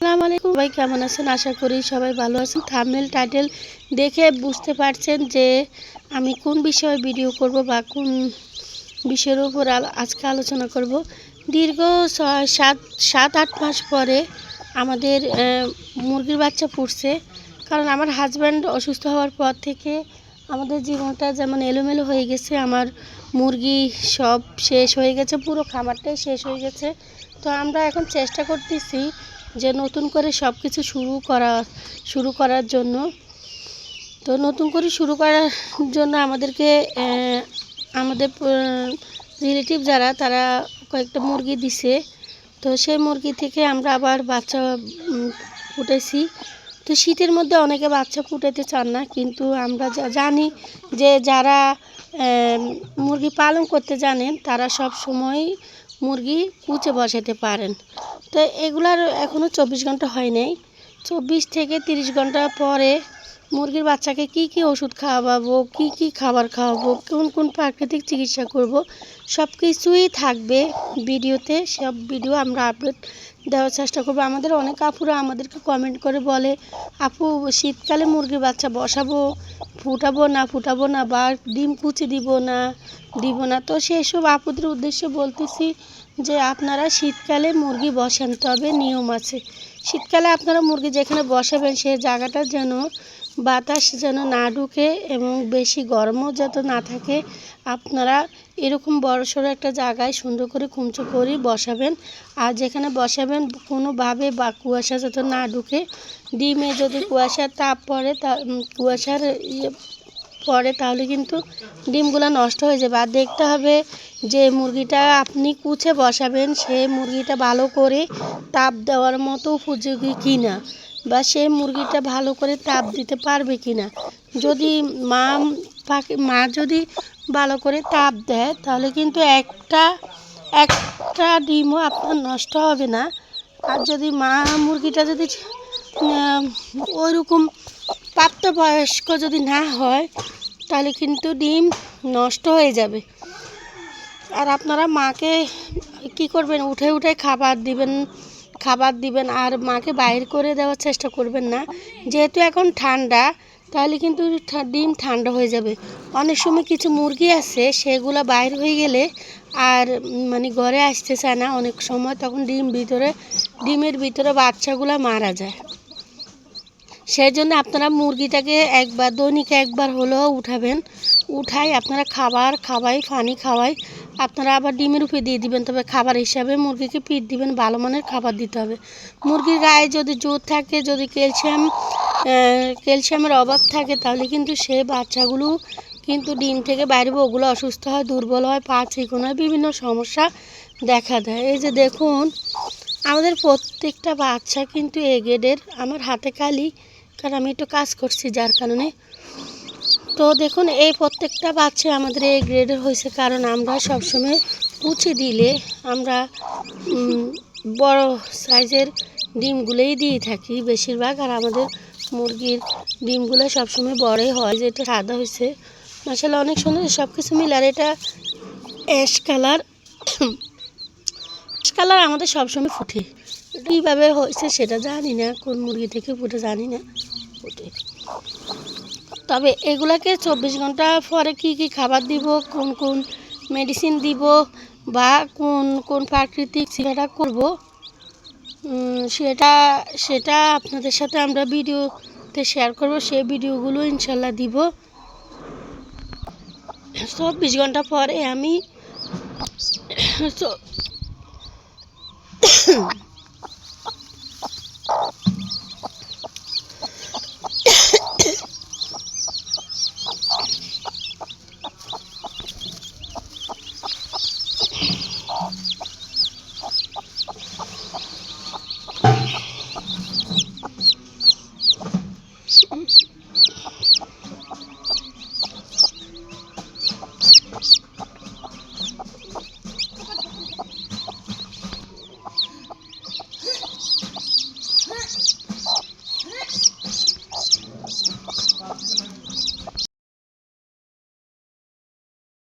আসসালামু আলাইকুম। সবাই কেমন আছেন? আশা করি সবাই ভালো আছেন। থামনেল টাইটেল দেখে বুঝতে পারছেন যে আমি কোন বিষয়ে ভিডিও করব বা কোন বিষয়ের উপর আজকে আলোচনা করব। দীর্ঘ সাত সাত, আট মাস পরে আমাদের মুরগির বাচ্চা ফুটছে কারণ আমার হাজব্যান্ড অসুস্থ হওয়ার পর থেকে আমাদের জীবনটা যেমন এলোমেলো হয়ে গেছে, আমার মুরগি সব শেষ হয়ে গেছে, পুরো খামারটাই শেষ হয়ে গেছে। তো আমরা এখন চেষ্টা করতেছি যে নতুন করে সব কিছু শুরু করা, শুরু করার জন্য। তো নতুন করে শুরু করার জন্য আমাদেরকে আমাদের রিলেটিভ যারা, তারা কয়েকটা মুরগি দিছে। তো সেই মুরগি থেকে আমরা আবার বাচ্চা ফুটেছি। তো শীতের মধ্যে অনেকে বাচ্চা ফুটাতে চান না, কিন্তু আমরা জানি যে যারা মুরগি পালন করতে জানেন, তারা সব সময় মুরগি কুচে বসাতে পারেন। তো এগুলার এখনও চব্বিশ ঘণ্টা হয় নাই। চব্বিশ থেকে তিরিশ ঘণ্টা পরে মুরগির বাচ্চাকে কি কি ওষুধ খাওয়াবো, কি কি খাবার খাওয়াবো, কোন কোন প্রাকৃতিক চিকিৎসা করব সব কিছুই থাকবে ভিডিওতে। সব ভিডিও আমরা আপলোড দেওয়ার চেষ্টা করব। আমাদের অনেক আপুরা আমাদেরকে কমেন্ট করে বলে, আপু, শীতকালে মুরগির বাচ্চা বসাবো, ফুটাবো না ফুটাবো না বা ডিম কুচি দিব না দিব না? তো সেসব আপুদের উদ্দেশ্যে বলতেছি যে, আপনারা শীতকালে মুরগি বসান, তবে নিয়ম আছে। শীতকালে আপনারা মুরগি যেখানে বসাবেন সেই জায়গাটা যেন বাতাস যেন না ঢুকে এবং বেশি গরমও যাতে না থাকে, আপনারা এরকম বড়সড় একটা জায়গায় সুন্দর করে কুমচো করে বসাবেন। আর যেখানে বসাবেন, কোনোভাবে বা কুয়াশা যাতে না ঢুকে, ডিমে যদি কুয়াশার তাপ পড়ে, তা কুয়াশার ইয়ে পড়ে তাহলে কিন্তু ডিমগুলো নষ্ট হয়ে যাবে। আর দেখতে হবে যে মুরগিটা আপনি কুচে বসাবেন, সে মুরগিটা ভালো করে তাপ দেওয়ার মতো উপযোগী কি না বা সে মুরগিটা ভালো করে তাপ দিতে পারবে কি না যদি মা পাখি, মা যদি ভালো করে তাপ দেয়, তাহলে কিন্তু একটা একটা ডিমও আপনার নষ্ট হবে না। আর যদি মা মুরগিটা যদি ওই রকম প্রাপ্তবয়স্ক যদি না হয়, তাহলে কিন্তু ডিম নষ্ট হয়ে যাবে। আর আপনারা মাকে কি করবেন? উঠে উঠে খাবার দিবেন খাবার দিবেন, আর মাকে বাইর করে দেওয়ার চেষ্টা করবেন না। যেহেতু এখন ঠান্ডা, তাহলে কিন্তু ডিম ঠান্ডা হয়ে যাবে। অনেক সময় কিছু মুরগি আছে, সেগুলো বাইর হয়ে গেলে আর মানে ঘরে আসতে চায় না। অনেক সময় তখন ডিম ভিতরে, ডিমের ভিতরে বাচ্চাগুলো মারা যায়। সেই জন্য আপনারা মুরগিটাকে একবার, দৈনিক একবার হলেও উঠাবেন। উঠাই আপনারা খাবার খাওয়াই পানি খাওয়াই। আপনারা আবার ডিমের উপরে দিয়ে দিবেন, তবে খাবার হিসাবে মুরগিকে পিট দিবেন, ভালো মানের খাবার দিতে হবে। মুরগির গায়ে যদি জোর থাকে, যদি ক্যালসিয়াম ক্যালসিয়ামের অভাব থাকে, তাহলে কিন্তু সে বাচ্চাগুলো কিন্তু ডিম থেকে বাইরে ওগুলো অসুস্থ হয়, দুর্বল হয়, পা চিকন হয়, বিভিন্ন সমস্যা দেখা দেয়। এই যে দেখুন, আমাদের প্রত্যেকটা বাচ্চা কিন্তু এ গ্রেডের আমার হাতে কালি কারণ আমি একটু কাজ করছি যার কারণে। তো দেখুন, এই প্রত্যেকটা বাচ্চা আমাদের এই গ্রেডের হয়েছে, কারণ আমরা সবসময় কুচি দিলে আমরা বড় সাইজের ডিমগুলোই দিয়ে থাকি বেশিরভাগ, আর আমাদের মুরগির ডিমগুলো সবসময় বড়ই হয়। যেটা সাদা হয়েছে মাসালে অনেক সুন্দর সব কিছু মিলে আর এটা অ্যাশ কালার অ্যাশ কালার আমাদের সবসময় ফুটে। কীভাবে হয়েছে সেটা জানি না, কোন মুরগি থেকে ফুটে জানি না। ফুটে তবে এগুলাকে চব্বিশ ঘণ্টা পরে কি কি খাবার দিব, কোন কোন মেডিসিন দিব বা কোন কোন প্রাকৃতিক সেটা করব সেটা সেটা আপনাদের সাথে আমরা ভিডিওতে শেয়ার করব, সেই ভিডিওগুলো ইনশাল্লাহ দিব। চব্বিশ ঘণ্টা পরে আমি